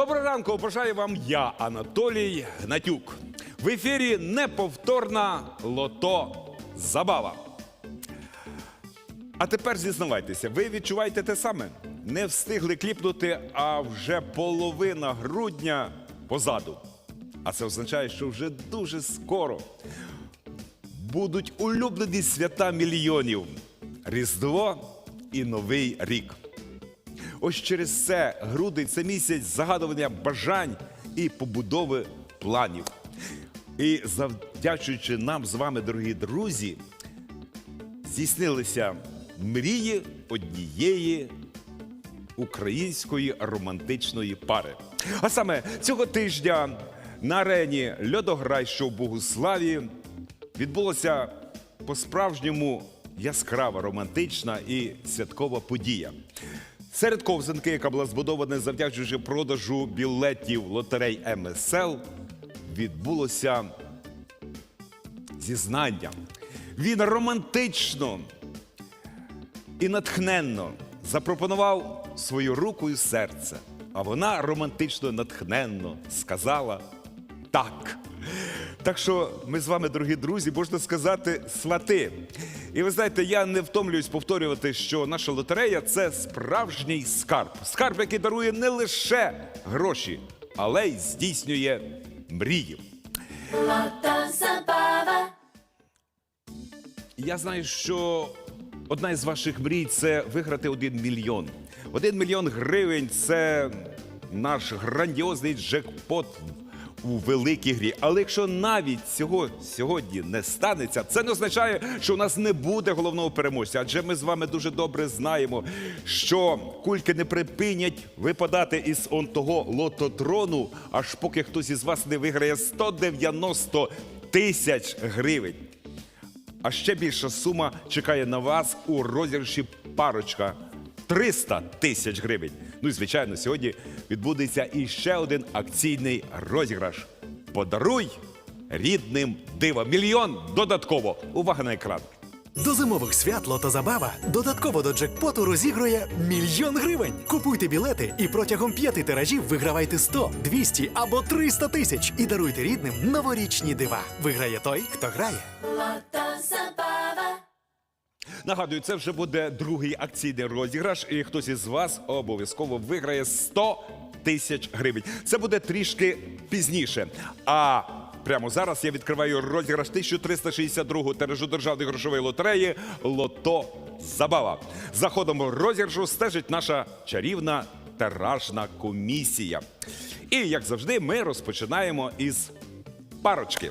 ранку бажаю вам я, Анатолій Гнатюк. В ефірі неповторна лото забава. А тепер зізнавайтеся, ви відчуваєте те саме? Не встигли кліпнути, а вже половина грудня позаду. А це означає, що вже дуже скоро будуть улюблені свята мільйонів Різдво і Новий рік. Ось через це грудень це місяць загадування бажань і побудови планів. І завдячуючи нам з вами, дорогі друзі, здійснилися мрії однієї української романтичної пари. А саме цього тижня на арені Льодограй, що в Богуславі, відбулося по-справжньому яскрава, романтична і святкова подія. Серед ковзанки, яка була збудована завдячуючи продажу білетів лотерей МСЛ, відбулося зізнання. Він романтично і натхненно запропонував свою руку і серце. А вона романтично натхненно сказала так. Так що ми з вами, дорогі друзі, можна сказати, свати. І ви знаєте, я не втомлююсь повторювати, що наша лотерея це справжній скарб. Скарб, який дарує не лише гроші, але й здійснює мрії. Я знаю, що одна із ваших мрій це виграти один мільйон. Один мільйон гривень це наш грандіозний джекпот у великій грі. Але якщо навіть цього сьогодні не станеться, це не означає, що у нас не буде головного переможця. Адже ми з вами дуже добре знаємо, що кульки не припинять випадати із он того лототрону, аж поки хтось із вас не виграє 190 тисяч гривень. А ще більша сума чекає на вас у розіграші парочка 300 тисяч гривень. Ну і звичайно, сьогодні відбудеться і ще один акційний розіграш. Подаруй рідним диво. Мільйон додатково. Увага на екран. До зимових свят Лотозабава додатково до джекпоту розігрує мільйон гривень. Купуйте білети і протягом п'яти тиражів вигравайте 100, 200 або 300 тисяч і даруйте рідним новорічні дива. Виграє той, хто грає. Lota Забава. Нагадую, це вже буде другий акційний розіграш, і хтось із вас обов'язково виграє 100 тисяч гривень. Це буде трішки пізніше. А прямо зараз я відкриваю розіграш 1362 тиражу державної грошової лотереї Лото Забава. За ходом розіграшу стежить наша чарівна тиражна комісія. І як завжди, ми розпочинаємо із парочки.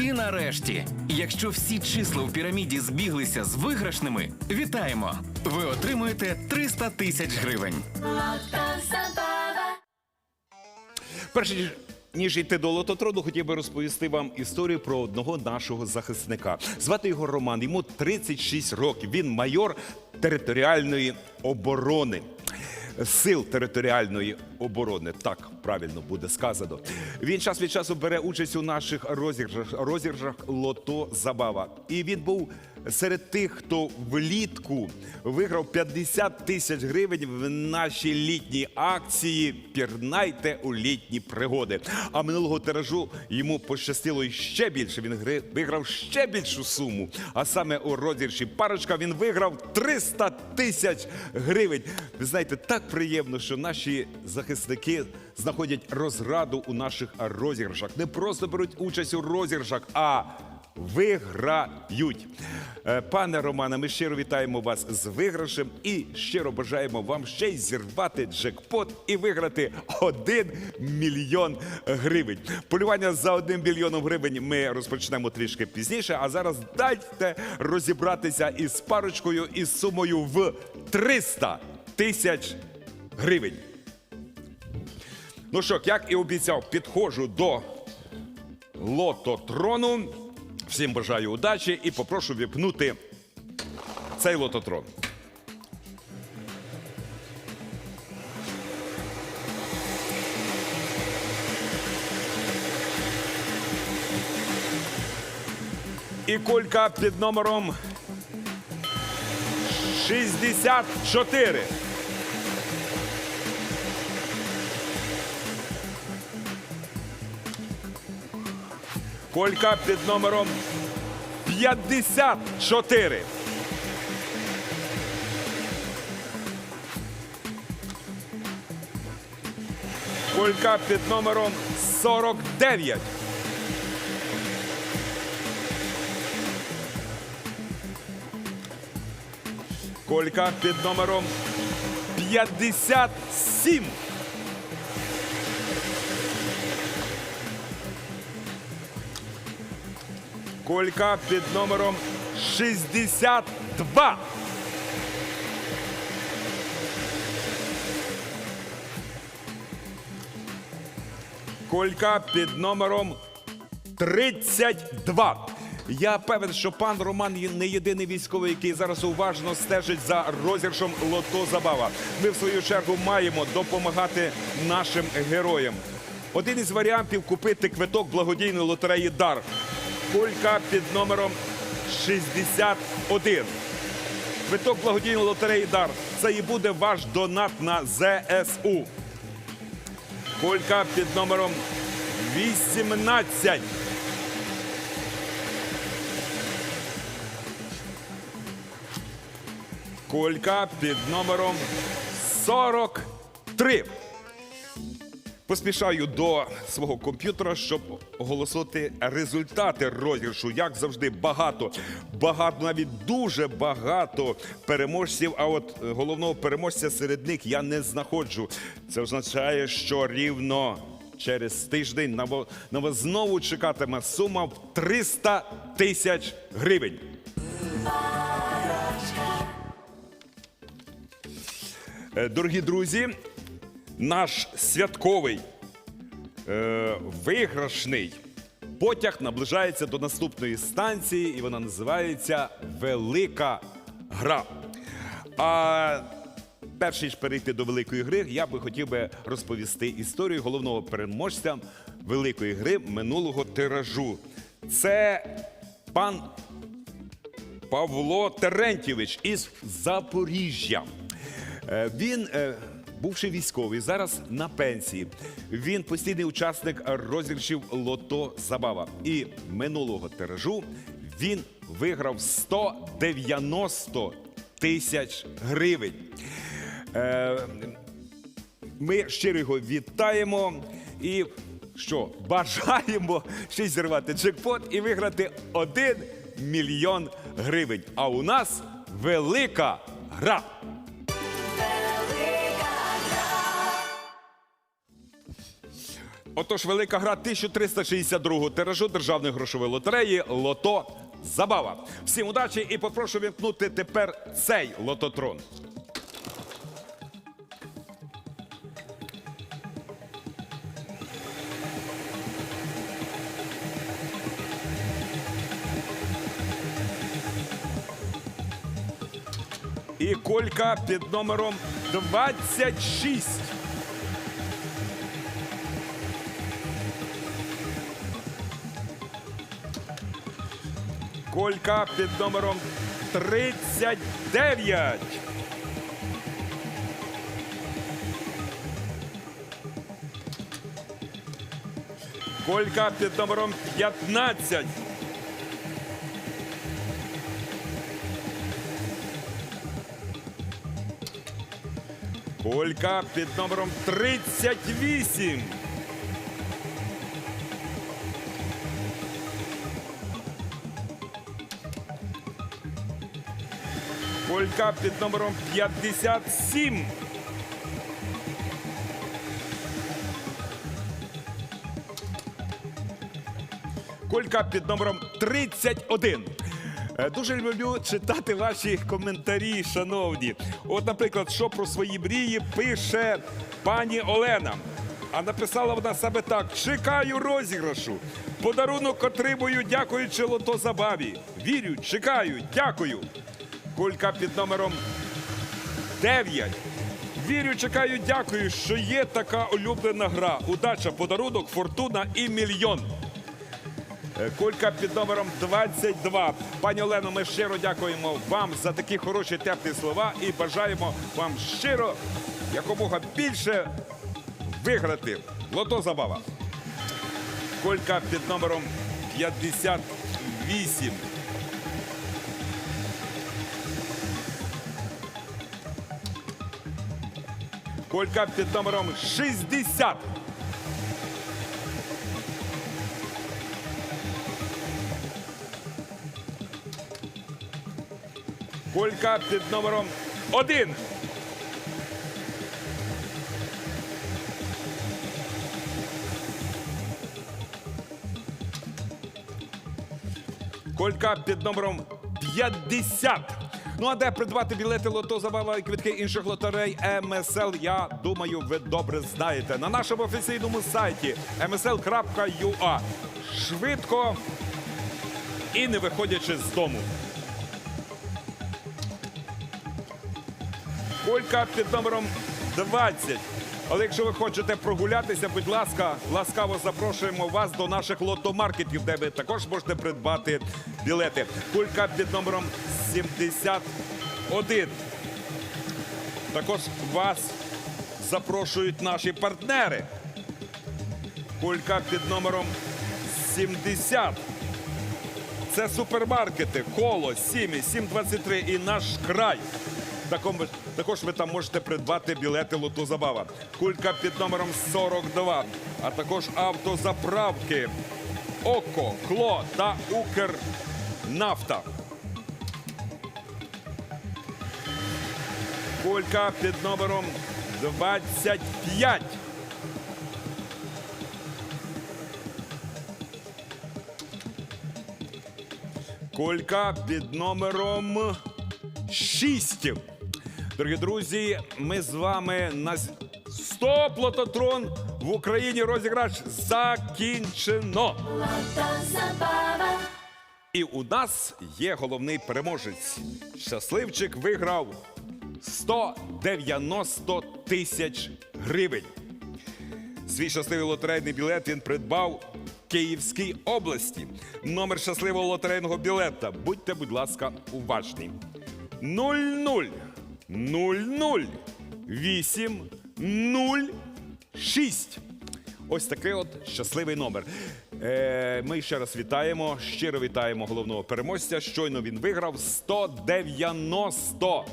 І нарешті, якщо всі числа в піраміді збіглися з виграшними, вітаємо! Ви отримуєте 300 тисяч гривень. Перш ніж- йти до лототрону, хотів би розповісти вам історію про одного нашого захисника. Звати його Роман. Йому 36 років. Він майор територіальної оборони. Сил територіальної оборони, так правильно буде сказано. Він час від часу бере участь у наших розіграшах, розіграшах Лото Забава. І він був серед тих, хто влітку виграв 50 тисяч гривень в нашій літній акції Пірнайте у літні пригоди. А минулого тиражу йому пощастило ще більше. Він виграв ще більшу суму. А саме у розіграші парочка він виграв 300 тисяч гривень. Ви знаєте, так приємно, що наші захисники знаходять розраду у наших розіграшах. Не просто беруть участь у розіграшах, а виграють. Е, Пане Романе, ми щиро вітаємо вас з виграшем і щиро бажаємо вам ще й зірвати джекпот і виграти 1 мільйон гривень. Полювання за 1 мільйоном гривень ми розпочнемо трішки пізніше. А зараз дайте розібратися із парочкою із сумою в 300 тисяч гривень. Ну що, як і обіцяв, підходжу до лототрону. Всім бажаю удачі і попрошу віпнути цей лототрон. І кулька під номером 64. Колька під номером 54. Колька під номером 49. Колька під номером 57. Колька під номером 62. Колька під номером 32. Я певен, що пан Роман не єдиний військовий, який зараз уважно стежить за розіграшем Лото Забава. Ми, в свою чергу, маємо допомагати нашим героям. Один із варіантів купити квиток благодійної лотереї Дар. Кулька під номером 61. Квиток благодійної лотереї Дар. Це і буде ваш донат на ЗСУ. Кулька під номером 18. Кулька під номером 43. Поспішаю до свого комп'ютера, щоб оголосити результати розіграшу. Як завжди, багато, багато, навіть дуже багато переможців. А от е, головного переможця серед них я не знаходжу. Це означає, що рівно через тиждень на вас знову чекатиме сума в 300 тисяч гривень. Е, Дорогі друзі, наш святковий е, виграшний потяг наближається до наступної станції, і вона називається Велика Гра. А перш ніж перейти до великої гри, я би хотів би розповісти історію головного переможця великої гри минулого тиражу. Це пан Павло Терентьєвич із Запоріжжя. Е, Він, е, бувши військовий, зараз на пенсії. Він постійний учасник розіграшів Лото Забава. І минулого тиражу він виграв 190 тисяч гривень. Е, Ми щиро його вітаємо і що бажаємо ще зірвати джекпот і виграти 1 мільйон гривень. А у нас велика гра. Отож, велика гра 1362 тиражу державної грошової лотереї Лото Забава. Всім удачі і попрошу вімкнути тепер цей лототрон. І колька під номером 26. Колька під номером 39. Колька під номером 15. Колька під номером 38. Колька під номером 57. Колька під номером 31. Е, Дуже люблю читати ваші коментарі, шановні. От, наприклад, що про свої мрії пише пані Олена. А написала вона себе так: чекаю розіграшу. Подарунок отримую, дякуючи лото забаві. Вірю, чекаю, дякую. Колька під номером 9. Вірю, чекаю, дякую, що є така улюблена гра. Удача, подарунок, фортуна і мільйон. Е, Колька під номером 22. Пані Олено, ми щиро дякуємо вам за такі хороші теплі слова і бажаємо вам щиро якомога більше виграти. Лото забава. Колька під номером 58. Колька під номером 60. Колька під номером 1. Колька під номером 50. Ну а де придбати білети лото забава і квитки інших лотерей МСЛ, я думаю, ви добре знаєте. На нашому офіційному сайті msl.ua. Швидко і не виходячи з дому. Колька під номером 20. Але якщо ви хочете прогулятися, будь ласка, ласкаво запрошуємо вас до наших лотомаркетів, де ви також можете придбати білети. Кулька під номером 71. Також вас запрошують наші партнери. Кулька під номером 70. Це супермаркети, коло, сімі, 723 і наш край. Також ви там можете придбати білети Лото Забава. Кулька під номером 42, а також автозаправки Око, Кло та Укрнафта. Кулька під номером 25. Колька під номером 6. Дорогі друзі, ми з вами на 100 плототрон в Україні розіграш закінчено. І у нас є головний переможець. Щасливчик виграв 190 тисяч гривень. Свій щасливий лотерейний білет він придбав в Київській області. Номер щасливого лотерейного білета. Будьте, будь ласка, уважні. 00 00 8 0 6. Ось такий от щасливий номер. Е, ми ще раз вітаємо, щиро вітаємо головного переможця. Щойно він виграв 190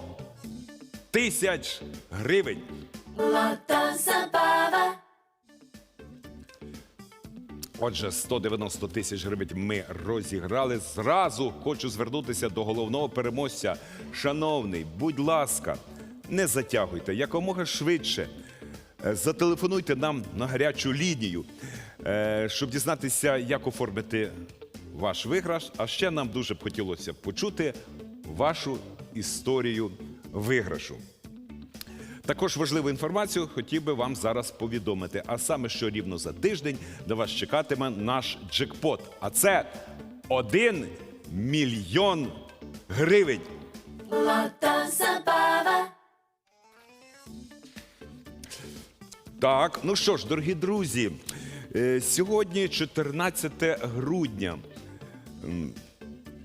тисяч гривень. Lota Zabava. Отже, 190 тисяч гривень ми розіграли. Зразу хочу звернутися до головного переможця. Шановний, будь ласка, не затягуйте якомога швидше. Е, Зателефонуйте нам на гарячу лінію, е, щоб дізнатися, як оформити ваш виграш. А ще нам дуже б хотілося почути вашу історію виграшу. Також важливу інформацію хотів би вам зараз повідомити. А саме, що рівно за тиждень на вас чекатиме наш джекпот. А це 1 мільйон гривень. Так, ну що ж, дорогі друзі, е, сьогодні 14 грудня.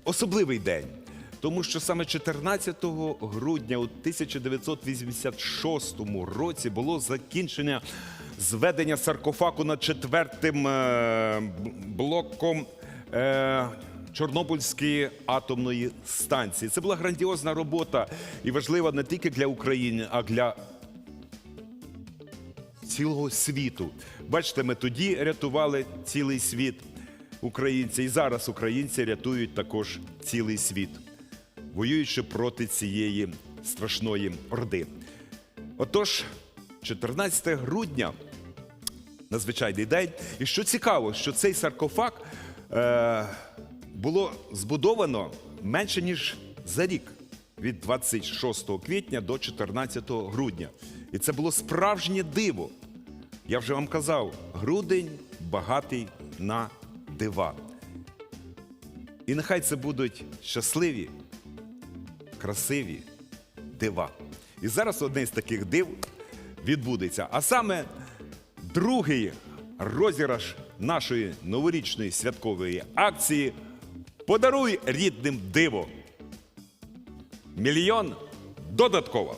Особливий день. Тому що саме 14 грудня у 1986 році було закінчення зведення саркофагу над четвертим е, блоком е, Чорнобильської атомної станції. Це була грандіозна робота і важлива не тільки для України, а для цілого світу. Бачите, ми тоді рятували цілий світ українці, і зараз українці рятують також цілий світ. Воюючи проти цієї страшної орди. Отож, 14 грудня надзвичайний день. І що цікаво, що цей саркофаг е, було збудовано менше ніж за рік від 26 квітня до 14 грудня. І це було справжнє диво. Я вже вам казав, грудень багатий на дива. І нехай це будуть щасливі, красиві дива. І зараз одне з таких див відбудеться. А саме другий розіграш нашої новорічної святкової акції Подаруй рідним диво. Мільйон додатково.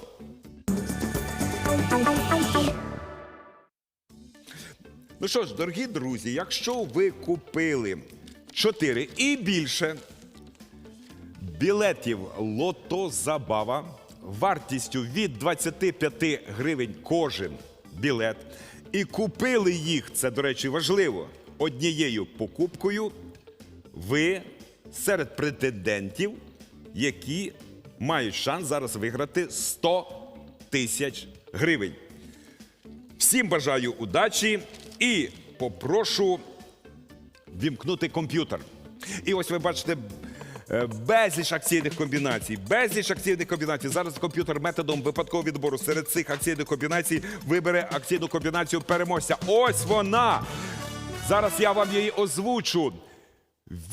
Ну що ж, дорогі друзі, якщо ви купили 4 і більше білетів Лото Забава вартістю від 25 гривень кожен білет, і купили їх, це, до речі, важливо, однією покупкою, ви серед претендентів, які мають шанс зараз виграти 100 тисяч гривень. Всім бажаю удачі і попрошу вімкнути комп'ютер. І ось ви бачите безліч акційних комбінацій. Безліч акційних комбінацій. Зараз комп'ютер методом випадкового відбору серед цих акційних комбінацій вибере акційну комбінацію переможця. Ось вона! Зараз я вам її озвучу.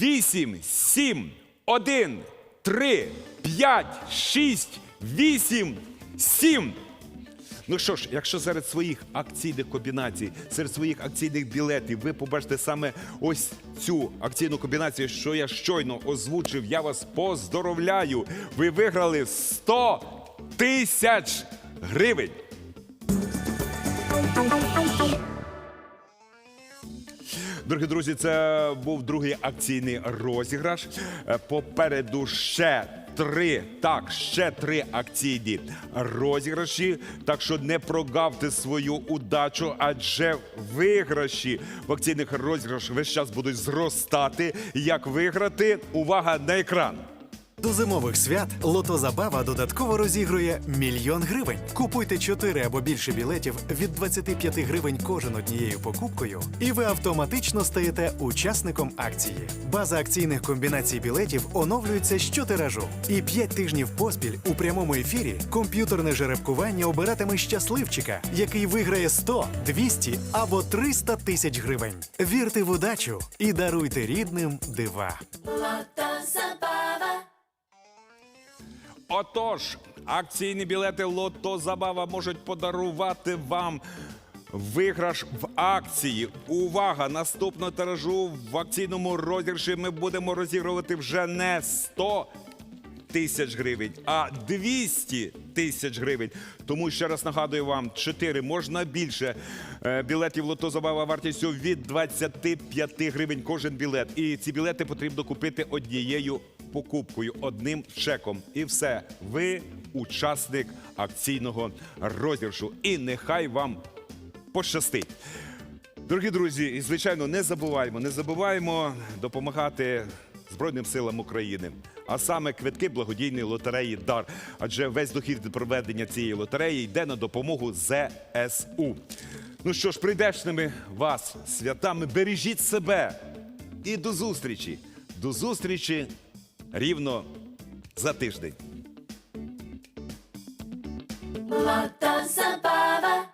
8, 7, 1, 3, 5, 6, 8, 7. Ну що ж, якщо серед своїх акційних комбінацій, серед своїх акційних білетів ви побачите саме ось цю акційну комбінацію, що я щойно озвучив, я вас поздоровляю. Ви виграли 100 тисяч гривень. Дорогі друзі, це був другий акційний розіграш. Е, Попереду ще три, так, ще три акційні розіграші. Так що не прогавте свою удачу, адже виграші в акційних розіграшах весь час будуть зростати. Як виграти? Увага на екран! До зимових свят Лото Забава додатково розігрує мільйон гривень. Купуйте 4 або більше білетів від 25 гривень кожен однією покупкою, і ви автоматично стаєте учасником акції. База акційних комбінацій білетів оновлюється щотиражу. І 5 тижнів поспіль у прямому ефірі комп'ютерне жеребкування обиратиме щасливчика, який виграє 100, 200 або 300 тисяч гривень. Вірте в удачу і даруйте рідним дива. Zabava, Отож, акційні білети Лото Забава можуть подарувати вам виграш в акції. Увага! Наступного тиражу в акційному розіграші ми будемо розігрувати вже не 100 тисяч гривень, а 200 тисяч гривень. Тому ще раз нагадую вам, 4, можна більше е, білетів Лото Забава вартістю від 25 гривень кожен білет. І ці білети потрібно купити однією покупкою, одним чеком. І все. Ви учасник акційного розіграшу. І нехай вам пощастить. Дорогі друзі, і звичайно, не забуваємо, не забуваємо допомагати Збройним силам України. А саме квитки благодійної лотереї Дар. Адже весь дохід від проведення цієї лотереї йде на допомогу ЗСУ. Ну що ж, прийдешними вас святами, бережіть себе і до зустрічі. До зустрічі рівно за тиждень. Lota Zabava,